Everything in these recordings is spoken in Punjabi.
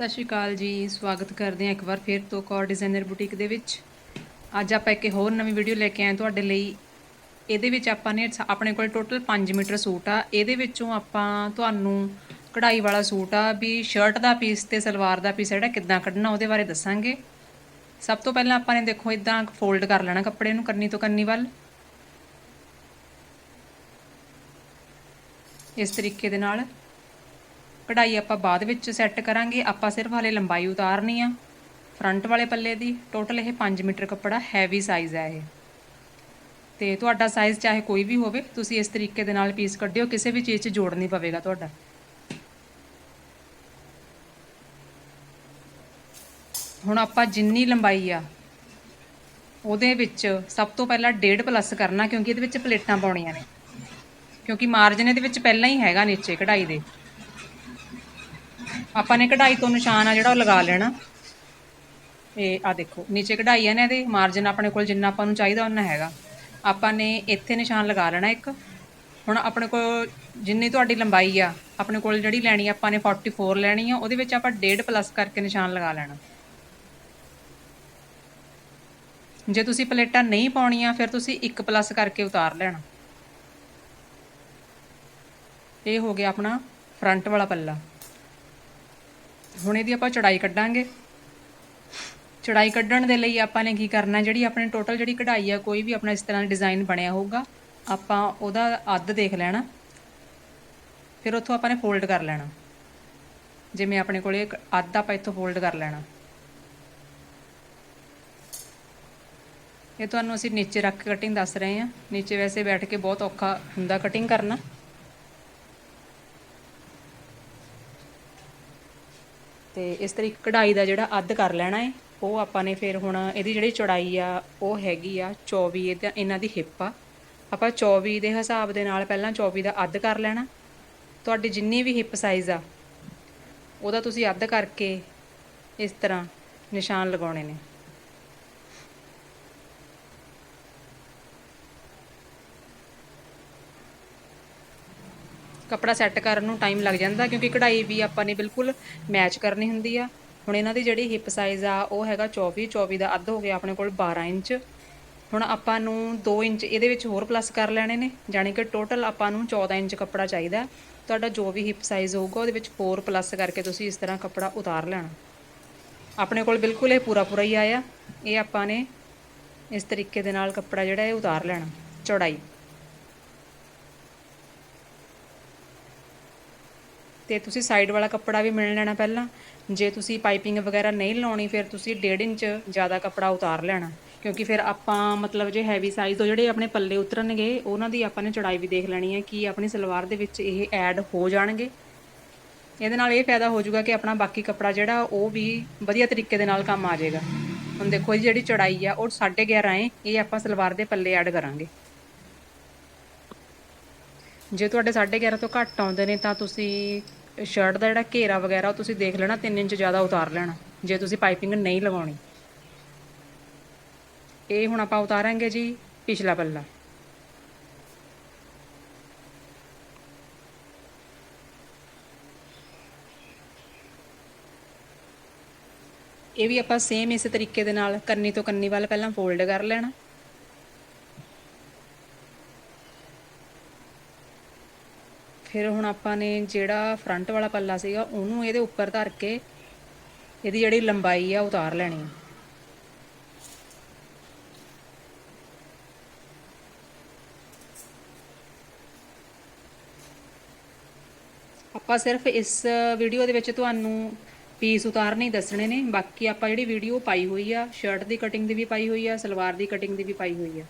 ਸਤਿ ਸ਼੍ਰੀ ਅਕਾਲ ਜੀ, ਸਵਾਗਤ ਕਰਦੇ ਹਾਂ ਇੱਕ ਵਾਰ ਫਿਰ ਤੋਂ ਕੌਰ ਡਿਜ਼ਾਈਨਰ ਬੁਟੀਕ ਦੇ ਵਿੱਚ। ਅੱਜ ਆਪਾਂ ਇੱਕ ਹੋਰ ਨਵੀਂ ਵੀਡੀਓ ਲੈ ਕੇ ਆਏ ਤੁਹਾਡੇ ਲਈ। ਇਹਦੇ ਵਿੱਚ ਆਪਾਂ ਨੇ ਆਪਣੇ ਕੋਲ ਟੋਟਲ 5 ਮੀਟਰ ਸੂਟ ਆ। ਇਹਦੇ ਵਿੱਚੋਂ ਆਪਾਂ ਤੁਹਾਨੂੰ ਕਢਾਈ ਵਾਲਾ ਸੂਟ ਆ, ਵੀ ਸ਼ਰਟ ਦਾ ਪੀਸ ਤੇ ਸਲਵਾਰ ਦਾ ਪੀਸ ਜਿਹੜਾ ਕਿੱਦਾਂ ਕੱਢਣਾ ਉਹਦੇ ਬਾਰੇ ਦੱਸਾਂਗੇ। ਸਭ ਤੋਂ ਪਹਿਲਾਂ ਆਪਾਂ ਨੇ ਦੇਖੋ ਇਦਾਂ ਫੋਲਡ ਕਰ ਲੈਣਾ ਕੱਪੜੇ ਨੂੰ ਕੰਨੀ ਤੋਂ ਕੰਨੀ ਵੱਲ। ਇਸ ਤਰੀਕੇ ਦੇ ਨਾਲ। ਕਢਾਈ ਆਪਾਂ ਬਾਅਦ ਵਿੱਚ ਸੈੱਟ ਕਰਾਂਗੇ। ਆਪਾਂ ਸਿਰਫ ਹਾਲੇ ਲੰਬਾਈ ਉਤਾਰਨੀ ਆ। ਫਰੰਟ ਵਾਲੇ ਪੱਲੇ ਦੀ ਟੋਟਲ ਇਹ 5 ਮੀਟਰ ਕੱਪੜਾ ਹੈਵੀ ਸਾਈਜ਼ ਹੈ ਇਹ। ਤੇ ਤੁਹਾਡਾ ਸਾਈਜ਼ ਚਾਹੇ ਕੋਈ ਵੀ ਹੋਵੇ, ਤੁਸੀਂ ਇਸ ਤਰੀਕੇ ਦੇ ਨਾਲ ਪੀਸ ਕੱਢਿਓ, ਕਿਸੇ ਵੀ ਚੀਜ਼ 'ਚ ਜੋੜ ਨਹੀਂ ਪਵੇਗਾ ਤੁਹਾਡਾ। ਹੁਣ ਆਪਾਂ ਜਿੰਨੀ ਲੰਬਾਈ ਆ, ਉਹਦੇ ਵਿੱਚ ਸਭ ਤੋਂ ਪਹਿਲਾਂ 1.5 ਪਲੱਸ ਕਰਨਾ, ਕਿਉਂਕਿ ਇਹਦੇ ਵਿੱਚ ਪਲੇਟਾਂ ਪਾਉਣੀਆਂ ਨੇ। ਕਿਉਂਕਿ ਮਾਰਜਨ ਇਹਦੇ ਵਿੱਚ ਪਹਿਲਾਂ ਹੀ ਹੈਗਾ ਨੀਚੇ ਕਢਾਈ ਦੇ। ਆਪਾਂ ਨੇ ਕਢਾਈ ਤੋਂ ਨਿਸ਼ਾਨ ਆ ਜਿਹੜਾ ਉਹ ਲਗਾ ਲੈਣਾ। ਇਹ ਆ ਦੇਖੋ, ਨੀਚੇ ਕਢਾਈ ਆ ਨਾ ਇਹਦੇ ਮਾਰਜਨ ਆਪਣੇ ਕੋਲ ਜਿੰਨਾ ਆਪਾਂ ਨੂੰ ਚਾਹੀਦਾ ਉਹਨਾਂ ਹੈਗਾ। ਆਪਾਂ ਨੇ ਇੱਥੇ ਨਿਸ਼ਾਨ ਲਗਾ ਲੈਣਾ ਇੱਕ। ਹੁਣ ਆਪਣੇ ਕੋਲ ਜਿੰਨੀ ਤੁਹਾਡੀ ਲੰਬਾਈ ਆ, ਆਪਣੇ ਕੋਲ ਜਿਹੜੀ ਲੈਣੀ ਆਪਾਂ ਨੇ 44 ਲੈਣੀ ਆ, ਉਹਦੇ ਵਿੱਚ ਆਪਾਂ 1.5 ਪਲੱਸ ਕਰਕੇ ਨਿਸ਼ਾਨ ਲਗਾ ਲੈਣਾ। ਜੇ ਤੁਸੀਂ ਪਲੇਟਾਂ ਨਹੀਂ ਪਾਉਣੀਆਂ, ਫਿਰ ਤੁਸੀਂ 1 ਪਲੱਸ ਕਰਕੇ ਉਤਾਰ ਲੈਣਾ। ਇਹ ਹੋ ਗਿਆ ਆਪਣਾ ਫਰੰਟ ਵਾਲਾ ਪੱਲਾ। ਹੁਣ ਇਹਦੀ ਆਪਾਂ ਚੜਾਈ ਕੱਢਾਂਗੇ। ਚੜਾਈ ਕੱਢਣ ਦੇ ਲਈ ਆਪਾਂ ਨੇ ਕੀ ਕਰਨਾ, ਜਿਹੜੀ ਆਪਣੇ ਟੋਟਲ ਜਿਹੜੀ ਕਢਾਈ ਆ, ਕੋਈ ਵੀ ਆਪਣਾ ਇਸ ਤਰ੍ਹਾਂ ਦਾ ਡਿਜ਼ਾਈਨ ਬਣਿਆ ਹੋਊਗਾ, ਆਪਾਂ ਉਹਦਾ ਅੱਧ ਦੇਖ ਲੈਣਾ। ਫਿਰ ਉੱਥੋਂ ਆਪਾਂ ਨੇ ਫੋਲਡ ਕਰ ਲੈਣਾ। ਜਿਵੇਂ ਆਪਣੇ ਕੋਲੇ ਅੱਧ ਆਪਾਂ ਇੱਥੋਂ ਫੋਲਡ ਕਰ ਲੈਣਾ। ਇਹ ਤੁਹਾਨੂੰ ਅਸੀਂ ਨੀਚੇ ਰੱਖ ਕੇ ਕਟਿੰਗ ਦੱਸ ਰਹੇ ਹਾਂ। ਨੀਚੇ ਵੈਸੇ ਬੈਠ ਕੇ ਬਹੁਤ ਔਖਾ ਹੁੰਦਾ ਕਟਿੰਗ ਕਰਨਾ। ਤੇ ਇਸ ਤਰੀਕੇ ਕਢਾਈ ਦਾ ਜਿਹੜਾ ਅੱਧ ਕਰ ਲੈਣਾ ਹੈ ਉਹ ਆਪਾਂ ਨੇ ਫਿਰ ਹੁਣ ਇਹਦੀ ਜਿਹੜੀ ਚੌੜਾਈ ਆ, ਉਹ ਹੈਗੀ ਆ 24 ਇਹਦਾ, ਇਹਨਾਂ ਦੀ ਹਿੱਪ ਆ। ਆਪਾਂ 24 ਦੇ ਹਿਸਾਬ ਦੇ ਨਾਲ ਪਹਿਲਾਂ 24 ਦਾ ਅੱਧ ਕਰ ਲੈਣਾ। ਤੁਹਾਡੀ ਜਿੰਨੀ ਵੀ ਹਿੱਪ ਸਾਈਜ਼ ਆ, ਉਹਦਾ ਤੁਸੀਂ ਅੱਧ ਕਰਕੇ ਇਸ ਤਰ੍ਹਾਂ ਨਿਸ਼ਾਨ ਲਗਾਉਣੇ ਨੇ। ਕੱਪੜਾ ਸੈੱਟ ਕਰਨ ਨੂੰ ਟਾਈਮ ਲੱਗ ਜਾਂਦਾ ਕਿਉਂਕਿ ਕਢਾਈ ਵੀ ਆਪਾਂ ਨੇ ਬਿਲਕੁਲ ਮੈਚ ਕਰਨੀ ਹੁੰਦੀ ਆ। ਹੁਣ ਇਹਨਾਂ ਦੀ ਜਿਹੜੀ ਹਿੱਪ ਸਾਈਜ਼ ਆ, ਉਹ ਹੈਗਾ 24 24 ਦਾ ਅੱਧ ਹੋ ਗਿਆ ਆਪਣੇ ਕੋਲ 12 ਇੰਚ। ਹੁਣ ਆਪਾਂ ਨੂੰ 2 ਇੰਚ ਇਹਦੇ ਵਿੱਚ ਹੋਰ ਪਲੱਸ ਕਰ ਲੈਣੇ ਨੇ, ਜਾਣੀ ਕਿ ਟੋਟਲ ਆਪਾਂ ਨੂੰ 14 ਇੰਚ ਕੱਪੜਾ ਚਾਹੀਦਾ। ਤੁਹਾਡਾ ਜੋ ਵੀ ਹਿੱਪ ਸਾਈਜ਼ ਹੋਊਗਾ, ਉਹਦੇ ਵਿੱਚ 4 ਪਲੱਸ ਕਰਕੇ ਤੁਸੀਂ ਇਸ ਤਰ੍ਹਾਂ ਕੱਪੜਾ ਉਤਾਰ ਲੈਣਾ। ਆਪਣੇ ਕੋਲ ਬਿਲਕੁਲ ਇਹ ਪੂਰਾ ਪੂਰਾ ਹੀ ਆਇਆ। ਇਹ ਆਪਾਂ ਨੇ ਇਸ ਤਰੀਕੇ ਦੇ ਨਾਲ ਕੱਪੜਾ ਜਿਹੜਾ ਇਹ ਉਤਾਰ ਲੈਣਾ, ਚੌੜਾਈ। ਤੇ ਤੁਸੀਂ ਸਾਈਡ ਵਾਲਾ ਕੱਪੜਾ ਵੀ ਮਿਲ ਲੈਣਾ ਪਹਿਲਾਂ। ਜੇ ਤੁਸੀਂ ਪਾਈਪਿੰਗ ਵਗੈਰਾ ਨਹੀਂ ਲਾਉਣੀ, ਫਿਰ ਤੁਸੀਂ 1.5 ਇੰਚ ਜ਼ਿਆਦਾ ਕੱਪੜਾ ਉਤਾਰ ਲੈਣਾ। ਕਿਉਂਕਿ ਫਿਰ ਆਪਾਂ ਮਤਲਬ ਜੇ ਹੈਵੀ ਸਾਈਜ਼ ਤੋਂ ਜਿਹੜੇ ਆਪਣੇ ਪੱਲੇ ਉਤਰਨਗੇ, ਉਹਨਾਂ ਦੀ ਆਪਾਂ ਨੇ ਚੌੜਾਈ ਵੀ ਦੇਖ ਲੈਣੀ ਹੈ ਕਿ ਆਪਣੀ ਸਲਵਾਰ ਦੇ ਵਿੱਚ ਇਹ ਐਡ ਹੋ ਜਾਣਗੇ। ਇਹਦੇ ਨਾਲ ਇਹ ਫਾਇਦਾ ਹੋ ਜਾਊਗਾ ਕਿ ਆਪਣਾ ਬਾਕੀ ਕੱਪੜਾ ਜਿਹੜਾ, ਉਹ ਵੀ ਵਧੀਆ ਤਰੀਕੇ ਦੇ ਨਾਲ ਕੰਮ ਆ ਜਾਏਗਾ। ਹੁਣ ਦੇਖੋ ਜੀ, ਜਿਹੜੀ ਚੌੜਾਈ ਆ, ਉਹ 11.5 ਹੈ, ਇਹ ਆਪਾਂ ਸਲਵਾਰ ਦੇ ਪੱਲੇ ਐਡ ਕਰਾਂਗੇ। ਜੇ ਤੁਹਾਡੇ 11.5 ਤੋਂ ਘੱਟ ਆਉਂਦੇ ਨੇ, ਤਾਂ ਤੁਸੀਂ ਸ਼ਰਟ ਦਾ ਜਿਹੜਾ ਘੇਰਾ ਵਗੈਰਾ ਉਹ ਤੁਸੀਂ ਦੇਖ ਲੈਣਾ 3 ਇੰਚ ਜ਼ਿਆਦਾ ਉਤਾਰ ਲੈਣਾ, ਜੇ ਤੁਸੀਂ ਪਾਈਪਿੰਗ ਨਹੀਂ ਲਗਾਉਣੀ। ਇਹ ਹੁਣ ਆਪਾਂ ਉਤਾਰਾਂਗੇ ਜੀ ਪਿਛਲਾ ਪੱਲਾ। ਇਹ ਵੀ ਆਪਾਂ ਸੇਮ ਇਸੇ ਤਰੀਕੇ ਦੇ ਨਾਲ ਕੰਨੀ ਤੋਂ ਕੰਨੀ ਵੱਲ ਪਹਿਲਾਂ ਫੋਲਡ ਕਰ ਲੈਣਾ। ਫਿਰ ਹੁਣ ਆਪਾਂ ਨੇ ਜਿਹੜਾ ਫਰੰਟ ਵਾਲਾ ਪੱਲਾ ਸੀਗਾ, ਉਹਨੂੰ ਇਹਦੇ ਉੱਪਰ ਧਰ ਕੇ ਇਹਦੀ ਜਿਹੜੀ ਲੰਬਾਈ ਆ ਉਤਾਰ ਲੈਣੀ ਆਪਾਂ ਸਿਰਫ ਇਸ ਵੀਡੀਓ ਦੇ ਵਿੱਚ ਤੁਹਾਨੂੰ ਪੀਸ ਉਤਾਰਨੇ ਹੀ ਦੱਸਣੇ ਨੇ। ਬਾਕੀ ਆਪਾਂ ਜਿਹੜੀ ਵੀਡੀਓ ਪਾਈ ਹੋਈ ਆ ਸ਼ਰਟ ਦੀ ਕਟਿੰਗ ਦੀ ਵੀ ਪਾਈ ਹੋਈ ਆ, ਸਲਵਾਰ ਦੀ ਕਟਿੰਗ ਦੀ ਵੀ ਪਾਈ ਹੋਈ ਆ।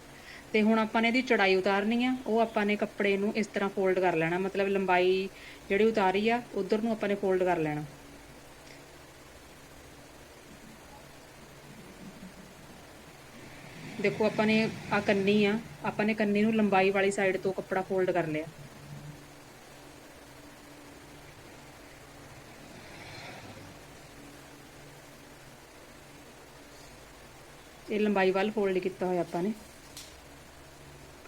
ਤੇ ਹੁਣ ਆਪਾਂ ਨੇ ਇਹਦੀ ਚੜਾਈ ਉਤਾਰਨੀ ਆ। ਉਹ ਆਪਾਂ ਨੇ ਕੱਪੜੇ ਨੂੰ ਇਸ ਤਰ੍ਹਾਂ ਫੋਲਡ ਕਰ ਲੈਣਾ। ਮਤਲਬ ਲੰਬਾਈ ਜਿਹੜੀ ਉਤਾਰੀ ਆ, ਉਧਰ ਨੂੰ ਆਪਾਂ ਨੇ ਫੋਲਡ ਕਰ ਲੈਣਾ। ਦੇਖੋ, ਆਪਾਂ ਨੇ ਆ ਕੰਨੀ ਆ। ਆਪਾਂ ਨੇ ਕੰਨੀ ਨੂੰ ਲੰਬਾਈ ਵਾਲੀ ਸਾਈਡ ਤੋਂ ਕੱਪੜਾ ਫੋਲਡ ਕਰ ਲਿਆ। ਇਹ ਲੰਬਾਈ ਵੱਲ ਫੋਲਡ ਕੀਤਾ ਹੋਇਆ ਆਪਾਂ ਨੇ।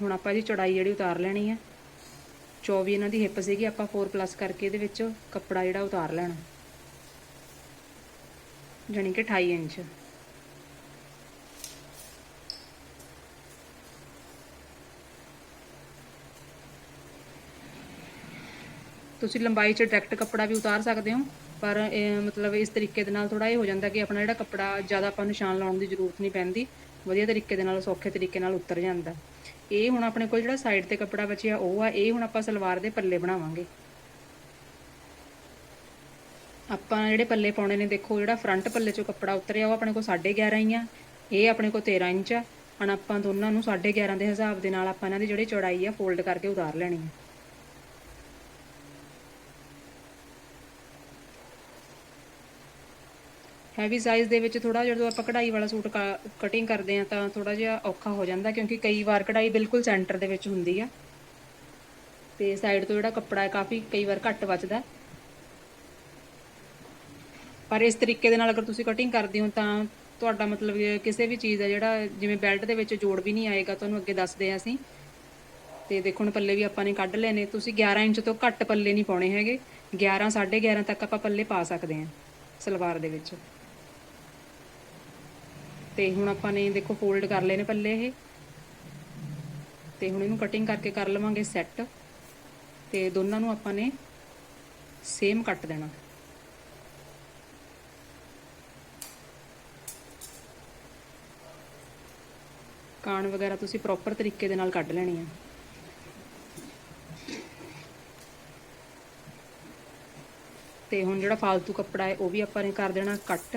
ਹੁਣ ਆਪਾਂ ਇਹਦੀ ਚੌੜਾਈ ਜਿਹੜੀ ਉਤਾਰ ਲੈਣੀ ਹੈ। 24 ਇਹਨਾਂ ਦੀ ਹਿੱਪ ਸੀਗੀ, ਆਪਾਂ 4 ਪਲੱਸ ਕਰਕੇ ਇਹਦੇ ਵਿੱਚ ਕੱਪੜਾ ਜਿਹੜਾ ਉਤਾਰ ਲੈਣਾ। ਜਾਣੀ ਕਿ 28 ਇੰਚ। ਤੁਸੀਂ ਲੰਬਾਈ 'ਚ ਡਾਇਰੈਕਟ ਕੱਪੜਾ ਵੀ ਉਤਾਰ ਸਕਦੇ ਹੋ, ਪਰ ਮਤਲਬ ਇਸ ਤਰੀਕੇ ਦੇ ਨਾਲ ਥੋੜਾ ਇਹ ਹੋ ਜਾਂਦਾ ਕਿ ਆਪਣਾ ਜਿਹੜਾ ਕੱਪੜਾ ਜ਼ਿਆਦਾ ਆਪਾਂ ਨਿਸ਼ਾਨ ਲਾਉਣ ਦੀ ਜ਼ਰੂਰਤ ਨਹੀਂ ਪੈਂਦੀ, ਵਧੀਆ ਤਰੀਕੇ ਦੇ ਨਾਲ, ਸੌਖੇ ਤਰੀਕੇ ਨਾਲ ਉਤਰ ਜਾਂਦਾ। ਇਹ ਹੁਣ ਆਪਣੇ ਕੋਲ ਜਿਹੜਾ ਸਾਈਡ ਤੇ ਕੱਪੜਾ ਬਚਿਆ ਉਹ ਆ, ਇਹ ਹੁਣ ਆਪਾਂ ਸਲਵਾਰ ਦੇ ਪੱਲੇ ਬਣਾਵਾਂਗੇ। ਆਪਾਂ ਜਿਹੜੇ ਪੱਲੇ ਪਾਉਣੇ ਨੇ, ਦੇਖੋ ਜਿਹੜਾ ਫਰੰਟ ਪੱਲੇ ਚੋਂ ਕੱਪੜਾ ਉਤਰਿਆ, ਉਹ ਆਪਣੇ ਕੋਲ 11.5 ਹੀ ਆ। ਇਹ ਆਪਣੇ ਕੋਲ 13 ਇੰਚ ਆ। ਹੁਣ ਆਪਾਂ ਦੋਨਾਂ ਨੂੰ 11.5 ਦੇ ਹਿਸਾਬ ਦੇ ਨਾਲ ਆਪਾਂ ਇਹਨਾਂ ਦੀ ਜਿਹੜੀ ਚੌੜਾਈ ਆ ਫੋਲਡ ਕਰਕੇ ਉਤਾਰ ਲੈਣੀ ਆ। ਹੈਵੀ ਸਾਈਜ਼ ਦੇ ਵਿੱਚ ਥੋੜਾ ਜਦੋਂ ਆਪਾਂ ਕਢਾਈ ਵਾਲਾ ਸੂਟ ਕਟਿੰਗ ਕਰਦੇ ਆ ਤਾਂ ਥੋੜਾ ਜਿਹਾ ਔਖਾ ਹੋ ਜਾਂਦਾ ਕਿਉਂਕਿ ਕਈ ਵਾਰ ਕਢਾਈ ਬਿਲਕੁਲ ਸੈਂਟਰ ਦੇ ਵਿੱਚ ਹੁੰਦੀ ਆ। ਤੇ ਸਾਈਡ ਤੋਂ ਜਿਹੜਾ ਕੱਪੜਾ ਹੈ ਕਾਫੀ ਕਈ ਵਾਰ ਘੱਟ ਬਚਦਾ ਪਰ ਇਸ ਤਰੀਕੇ ਦੇ ਨਾਲ ਅਗਰ ਤੁਸੀਂ ਕਟਿੰਗ ਕਰਦੇ ਹੋ ਤਾਂ ਤੁਹਾਡਾ ਮਤਲਬ ਕਿਸੇ ਵੀ ਚੀਜ਼ ਦਾ ਜਿਹੜਾ ਜਿਵੇਂ ਬੈਲਟ ਦੇ ਵਿੱਚ ਜੋੜ ਵੀ ਨਹੀਂ ਆਏਗਾ, ਤੁਹਾਨੂੰ ਅੱਗੇ ਦੱਸਦੇ ਆ ਅਸੀਂ। ਤੇ ਦੇਖੋ ਹੁਣ ਪੱਲੇ ਵੀ ਆਪਾਂ ਨੇ ਕੱਢ ਲਏ ਨੇ, ਤੁਸੀਂ 11 ਇੰਚ ਤੋਂ ਘੱਟ ਪੱਲੇ ਨਹੀਂ ਪਾਉਣੇ ਹੈਗੇ। 11 11.5 ਤੱਕ ਆਪਾਂ ਪੱਲੇ ਪਾ ਸਕਦੇ ਹਾਂ ਸਲਵਾਰ ਦੇ ਵਿੱਚ। ਤੇ ਹੁਣ ਆਪਾਂ ਨੇ ਦੇਖੋ ਫੋਲਡ ਕਰ ਲਏ ਨੇ ਪੱਲੇ ਇਹ। ਤੇ ਹੁਣ ਇਹਨੂੰ ਕਟਿੰਗ ਕਰਕੇ ਕਰ ਲਵਾਂਗੇ ਸੈੱਟ ਤੇ ਦੋਨਾਂ ਨੂੰ ਆਪਾਂ ਨੇ ਸੇਮ ਕੱਟ ਦੇਣਾ। ਕਾਣ ਵਗੈਰਾ ਤੁਸੀਂ ਪ੍ਰੋਪਰ ਤਰੀਕੇ ਦੇ ਨਾਲ ਕੱਢ ਲੈਣੀ ਆ। ਤੇ ਹੁਣ ਜਿਹੜਾ ਫालतू ਕੱਪੜਾ ਹੈ, ਉਹ ਵੀ ਆਪਾਂ ਨੇ ਕਰ ਦੇਣਾ ਕੱਟ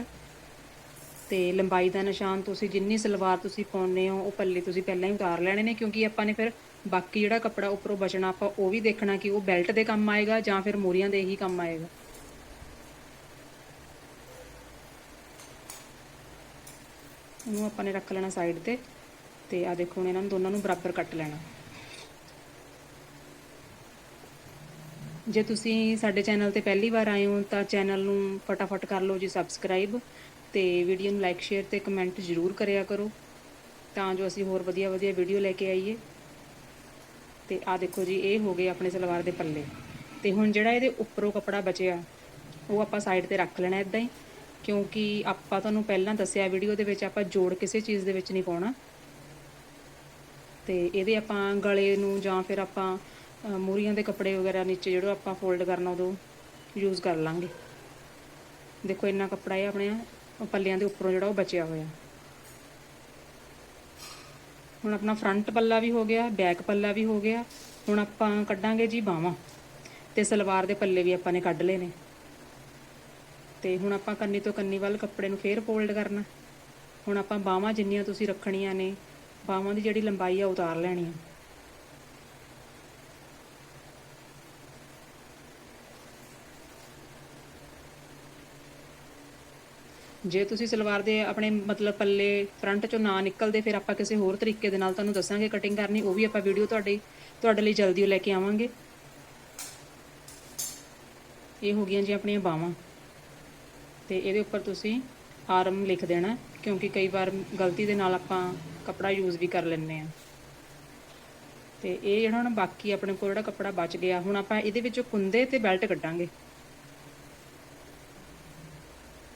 ਤੇ ਲੰਬਾਈ ਦਾ ਨਿਸ਼ਾਨ ਤੁਸੀਂ ਜਿੰਨੀ ਸਲਵਾਰ ਤੁਸੀਂ ਪਾਉਨੇ ਹੋ, ਉਹ ਪੱਲੇ ਤੁਸੀਂ ਪਹਿਲਾਂ ਹੀ ਉਤਾਰ ਲੈਣੇ ਨੇ, ਕਿਉਂਕਿ ਆਪਾਂ ਨੇ ਫਿਰ ਬਾਕੀ ਜਿਹੜਾ ਕੱਪੜਾ ਉੱਪਰੋਂ ਬਚਣਾ, ਆਪਾਂ ਉਹ ਵੀ ਦੇਖਣਾ ਕਿ ਉਹ ਬੈਲਟ ਦੇ ਕੰਮ ਆਏਗਾ ਜਾਂ ਫਿਰ ਮੋਰੀਆਂ ਦੇ ਹੀ ਕੰਮ ਆਏਗਾ। ਇਹਨੂੰ ਆਪਾਂ ਨੇ ਰੱਖ ਲੈਣਾ ਸਾਈਡ ਤੇ ਤੇ ਆ ਦੇਖੋ ਹੁਣ ਇਹਨਾਂ ਨੂੰ ਦੋਨਾਂ ਨੂੰ ਬਰਾਬਰ ਕੱਟ ਲੈਣਾ। ਜੇ ਤੁਸੀਂ ਸਾਡੇ ਚੈਨਲ ਤੇ ਪਹਿਲੀ ਵਾਰ ਆਏ ਹੋ ਤਾਂ ਚੈਨਲ ਨੂੰ ਫਟਾਫਟ ਕਰ ਲਓ ਜੀ ਸਬਸਕ੍ਰਾਈਬ ਤੇ ਵੀਡੀਓ ਨੂੰ ਲਾਈਕ ਸ਼ੇਅਰ ਤੇ ਕਮੈਂਟ ਜ਼ਰੂਰ ਕਰਿਆ ਕਰੋ ਤਾਂ ਜੋ ਅਸੀਂ ਹੋਰ ਵਧੀਆ ਵਧੀਆ ਵੀਡੀਓ ਲੈ ਕੇ ਆਈਏ। ਤੇ ਆ ਦੇਖੋ ਜੀ, ਇਹ ਹੋ ਗਏ ਆਪਣੇ ਸਲਵਾਰ ਦੇ ਪੱਲੇ। ਤੇ ਹੁਣ ਜਿਹੜਾ ਇਹਦੇ ਉੱਪਰੋਂ ਕੱਪੜਾ ਬਚਿਆ, ਉਹ ਆਪਾਂ ਸਾਈਡ ਤੇ ਰੱਖ ਲੈਣਾ ਇਦਾਂ ਹੀ, ਕਿਉਂਕਿ ਆਪਾਂ ਤੁਹਾਨੂੰ ਪਹਿਲਾਂ ਦੱਸਿਆ ਵੀਡੀਓ ਦੇ ਵਿੱਚ ਆਪਾਂ ਜੋੜ ਕਿਸੇ ਚੀਜ਼ ਦੇ ਵਿੱਚ ਨਹੀਂ ਪਾਉਣਾ। ਤੇ ਇਹਦੇ ਆਪਾਂ ਗਲੇ ਨੂੰ ਜਾਂ ਫਿਰ ਆਪਾਂ ਮੂਰੀਆਂ ਦੇ ਕੱਪੜੇ ਵਗੈਰਾ ਨੀਚੇ ਜਿਹੜਾ ਆਪਾਂ ਫੋਲਡ ਕਰਨਾ ਉਦੋਂ ਯੂਜ਼ ਕਰ ਲਾਂਗੇ। ਦੇਖੋ ਇੰਨਾ ਕੱਪੜਾ ਹੈ ਆਪਣੇ ਉਹ ਪੱਲਿਆਂ ਦੇ ਉੱਪਰੋਂ ਜਿਹੜਾ ਉਹ ਬਚਿਆ ਹੋਇਆ। ਹੁਣ ਆਪਣਾ ਫਰੰਟ ਪੱਲਾ ਵੀ ਹੋ ਗਿਆ ਬੈਕ ਪੱਲਾ ਵੀ ਹੋ ਗਿਆ, ਹੁਣ ਆਪਾਂ ਕੱਢਾਂਗੇ ਜੀ ਬਾਹਾਂ। ਤੇ ਸਲਵਾਰ ਦੇ ਪੱਲੇ ਵੀ ਆਪਾਂ ਨੇ ਕੱਢ ਲਏ ਨੇ। ਤੇ ਹੁਣ ਆਪਾਂ ਕੰਨੀ ਤੋਂ ਕੰਨੀ ਵੱਲ ਕੱਪੜੇ ਨੂੰ ਫੇਰ ਫੋਲਡ ਕਰਨਾ। ਹੁਣ ਆਪਾਂ ਬਾਹਾਂ ਜਿੰਨੀਆਂ ਤੁਸੀਂ ਰੱਖਣੀਆਂ ਨੇ, ਬਾਹਾਂ ਦੀ ਜਿਹੜੀ ਲੰਬਾਈ ਆ ਉਤਾਰ ਲੈਣੀ ਆ। ਜੇ ਤੁਸੀਂ ਸਲਵਾਰ ਦੇ ਆਪਣੇ ਮਤਲਬ ਪੱਲੇ ਫਰੰਟ ਚੋਂ ਨਾ ਨਿਕਲਦੇ, ਫਿਰ ਆਪਾਂ ਕਿਸੇ ਹੋਰ ਤਰੀਕੇ ਦੇ ਨਾਲ ਤੁਹਾਨੂੰ ਦੱਸਾਂਗੇ ਕਟਿੰਗ ਕਰਨੀ, ਉਹ ਵੀ ਆਪਾਂ ਵੀਡੀਓ ਤੁਹਾਡੇ ਤੁਹਾਡੇ ਲਈ ਜਲਦੀ ਲੈ ਕੇ ਆਵਾਂਗੇ। ਇਹ ਹੋ ਗਈਆਂ ਜੀ ਆਪਣੀਆਂ ਬਾਹਾਂ। ਤੇ ਇਹਦੇ ਉੱਪਰ ਤੁਸੀਂ ਆਰਮ ਲਿਖ ਦੇਣਾ, ਕਿਉਂਕਿ ਕਈ ਵਾਰ ਗਲਤੀ ਦੇ ਨਾਲ ਆਪਾਂ ਕਪੜਾ ਯੂਜ਼ ਵੀ ਕਰ ਲੈਂਦੇ ਆ ਤੇ ਇਹ ਜਿਹੜਾ ਹੁਣ ਬਾਕੀ ਆਪਣੇ ਕੋਲ ਜਿਹੜਾ ਕਪੜਾ ਬਚ ਗਿਆ, ਹੁਣ ਆਪਾਂ ਇਹਦੇ ਵਿੱਚੋਂ ਕੁੰਦੇ ਤੇ ਬੈਲਟ ਕੱਢਾਂਗੇ।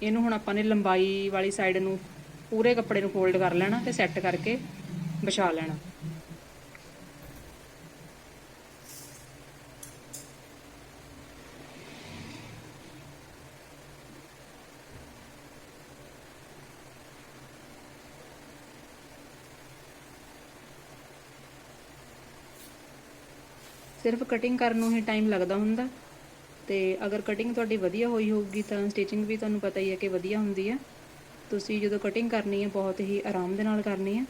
ਇਹਨੂੰ ਹੁਣ ਆਪਾਂ ਨੇ ਲੰਬਾਈ ਵਾਲੀ ਸਾਈਡ ਨੂੰ ਪੂਰੇ ਕੱਪੜੇ ਨੂੰ ਫੋਲਡ ਕਰ ਲੈਣਾ ਤੇ ਸੈੱਟ ਕਰਕੇ ਵਿਛਾ ਲੈਣਾ। ਸਿਰਫ ਕਟਿੰਗ ਕਰਨ ਨੂੰ ਹੀ ਟਾਈਮ ਲੱਗਦਾ ਹੁੰਦਾ। ਤੇ ਅਗਰ ਕਟਿੰਗ ਤੁਹਾਡੀ ਵਧੀਆ ਹੋਈ ਹੋਊਗੀ ਤਾਂ ਸਟਿਚਿੰਗ ਵੀ ਤੁਹਾਨੂੰ ਪਤਾ ਹੀ ਹੈ ਕਿ ਵਧੀਆ ਹੁੰਦੀ ਹੈ। ਤੁਸੀਂ ਜਦੋਂ ਕਟਿੰਗ ਕਰਨੀ ਹੈ, ਬਹੁਤ ਹੀ ਆਰਾਮ ਦੇ ਨਾਲ ਕਰਨੀ ਹੈ।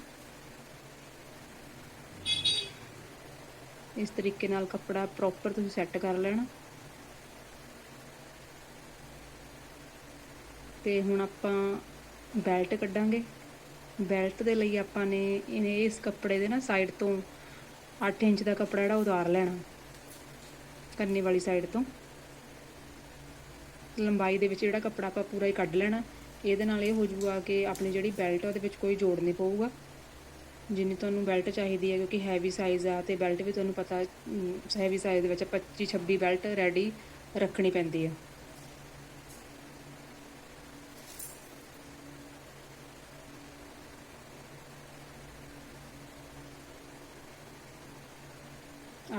ਇਸ ਤਰੀਕੇ ਨਾਲ ਕੱਪੜਾ ਪ੍ਰੋਪਰ ਤੁਸੀਂ ਸੈੱਟ ਕਰ ਲੈਣਾ। ਤੇ ਹੁਣ ਆਪਾਂ ਬੈਲਟ ਕੱਢਾਂਗੇ। ਬੈਲਟ ਦੇ ਲਈ ਆਪਾਂ ਨੇ ਇਹਨੇ ਇਸ ਕੱਪੜੇ ਦੇ ਨਾ ਸਾਈਡ ਤੋਂ 8 ਇੰਚ ਦਾ ਕੱਪੜਾ ਜਿਹੜਾ ਉਤਾਰ ਲੈਣਾ। ਕੰਨੀ ਵਾਲੀ ਸਾਈਡ ਤੋਂ। ਲੰਬਾਈ ਦੇ ਵਿੱਚ ਜਿਹੜਾ ਕੱਪੜਾ ਆਪਾਂ ਪੂਰਾ ਹੀ ਕੱਢ ਲੈਣਾ, ਇਹਦੇ ਨਾਲ ਇਹ ਹੋ ਜਾਊਗਾ ਕਿ ਆਪਣੀ ਜਿਹੜੀ ਬੈਲਟ ਆ, ਉਹਦੇ ਵਿੱਚ ਕੋਈ ਜੋੜ ਨਹੀਂ ਪਊਗਾ। ਜਿੰਨੀ ਤੁਹਾਨੂੰ ਬੈਲਟ ਚਾਹੀਦੀ ਹੈ, ਕਿਉਂਕਿ ਹੈਵੀ ਸਾਈਜ਼ ਆ, ਤੇ ਬੈਲਟ ਵੀ ਤੁਹਾਨੂੰ ਪਤਾ ਹੈਵੀ ਸਾਈਜ਼ ਦੇ ਵਿੱਚ 25 26 ਬੈਲਟ ਰੈਡੀ ਰੱਖਣੀ ਪੈਂਦੀ ਹੈ।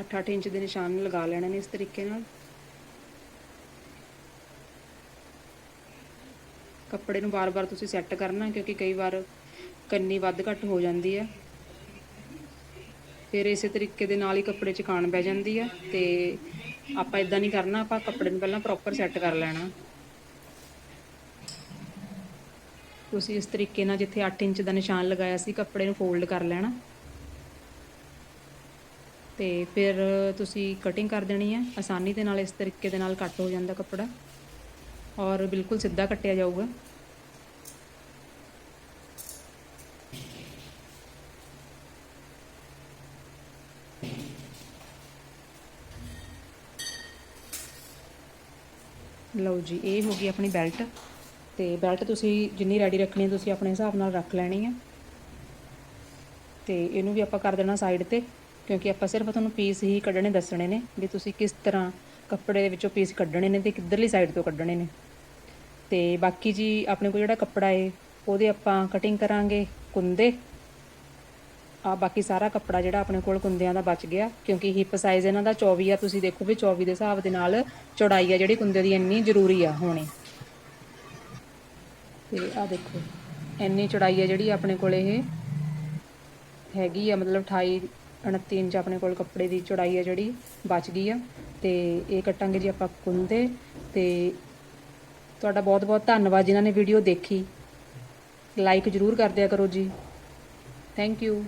ਅੱਠ 8 ਇੰਚ ਦੇ ਨਿਸ਼ਾਨ ਲਗਾ ਲੈਣੇ ਨੇ ਇਸ ਤਰੀਕੇ ਨਾਲ। ਕੱਪੜੇ ਨੂੰ ਵਾਰ-ਵਾਰ ਤੁਸੀਂ ਸੈੱਟ ਕਰਨਾ, ਕਿਉਂਕਿ ਕਈ ਵਾਰ ਕੰਨੀ ਵੱਧ ਘੱਟ ਹੋ ਜਾਂਦੀ ਹੈ। ਫਿਰ ਇਸੇ ਤਰੀਕੇ ਦੇ ਨਾਲ ਹੀ ਕੱਪੜੇ 'ਚ ਕਾਣ ਪੈ ਜਾਂਦੀ ਆ ਤੇ ਆਪਾਂ ਇਦਾਂ ਨਹੀਂ ਕਰਨਾ, ਆਪਾਂ ਕੱਪੜੇ ਨੂੰ ਪਹਿਲਾਂ ਪ੍ਰੋਪਰ ਸੈੱਟ ਕਰ ਲੈਣਾ। ਤੁਸੀਂ ਇਸ ਤਰੀਕੇ ਨਾਲ ਜਿੱਥੇ 8 ਇੰਚ ਦਾ ਨਿਸ਼ਾਨ ਲਗਾਇਆ ਸੀ, ਕੱਪੜੇ ਨੂੰ ਫੋਲਡ ਕਰ ਲੈਣਾ। ਤੇ ਫਿਰ ਤੁਸੀਂ ਕਟਿੰਗ ਕਰ ਦੇਣੀ ਹੈ, ਆਸਾਨੀ ਦੇ ਨਾਲ ਇਸ ਤਰੀਕੇ ਦੇ ਨਾਲ ਕੱਟ ਹੋ ਜਾਂਦਾ ਕੱਪੜਾ। ਔਰ ਬਿਲਕੁਲ ਸਿੱਧਾ ਕੱਟਿਆ ਜਾਊਗਾ। ਲਓ ਜੀ, ਇਹ ਹੋ ਗਈ ਆਪਣੀ ਬੈਲਟ। ਤੇ ਬੈਲਟ ਤੁਸੀਂ ਜਿੰਨੀ ਰੈਡੀ ਰੱਖਣੀ ਹੈ, ਤੁਸੀਂ ਆਪਣੇ ਹਿਸਾਬ ਨਾਲ ਰੱਖ ਲੈਣੀ ਹੈ। ਤੇ ਇਹਨੂੰ ਵੀ ਆਪਾਂ ਕਰ ਦੇਣਾ ਸਾਈਡ ਤੇ, ਕਿਉਂਕਿ ਆਪਾਂ ਸਿਰਫ ਤੁਹਾਨੂੰ ਪੀਸ ਹੀ ਕੱਢਣੇ ਦੱਸਣੇ ਨੇ, ਵੀ ਤੁਸੀਂ ਕਿਸ ਤਰ੍ਹਾਂ ਕੱਪੜੇ ਦੇ ਵਿੱਚੋਂ ਪੀਸ ਕੱਢਣੇ ਨੇ ਤੇ ਕਿੱਧਰਲੀ ਸਾਈਡ ਤੋਂ ਕੱਢਣੇ ਨੇ। ਤੇ ਬਾਕੀ ਜੀ ਆਪਣੇ ਕੋਲ ਜਿਹੜਾ ਕੱਪੜਾ ਏ, ਉਹਦੇ ਆਪਾਂ ਕਟਿੰਗ ਕਰਾਂਗੇ ਕੁੰਦੇ। ਆ ਬਾਕੀ ਸਾਰਾ ਕੱਪੜਾ ਜਿਹੜਾ ਆਪਣੇ ਕੋਲ ਕੁੰਦਿਆਂ ਦਾ ਬਚ ਗਿਆ, ਕਿਉਂਕਿ ਹਿੱਪ ਸਾਈਜ਼ ਇਹਨਾਂ ਦਾ 24 ਆ, ਤੁਸੀਂ ਦੇਖੋ ਵੀ 24 ਦੇ ਹਿਸਾਬ ਦੇ ਨਾਲ ਚੌੜਾਈ ਆ ਜਿਹੜੀ ਕੁੰਦੇ ਦੀ ਇੰਨੀ ਜ਼ਰੂਰੀ ਆ ਹੋਣੀ। ਤੇ ਆ ਦੇਖੋ, ਇੰਨੀ ਚੌੜਾਈ ਆ ਜਿਹੜੀ ਆਪਣੇ ਕੋਲ ਇਹ ਹੈਗੀ ਆ, ਮਤਲਬ 28 29 ਇੰਚ ਆਪਣੇ ਕੋਲ ਕੱਪੜੇ ਦੀ ਚੌੜਾਈ ਆ ਜਿਹੜੀ ਬਚ ਗਈ ਆ। ਤੇ ਇਹ ਕੱਟਾਂਗੇ ਜੀ ਆਪਾਂ ਕੁੰਦੇ ਤੇ ਤੁਹਾਡਾ ਬਹੁਤ ਬਹੁਤ ਧੰਨਵਾਦ ਜਿਨ੍ਹਾਂ ਨੇ ਵੀਡੀਓ ਦੇਖੀ। ਲਾਈਕ ਜ਼ਰੂਰ ਕਰ ਦਿਆ ਕਰੋ ਜੀ। Thank you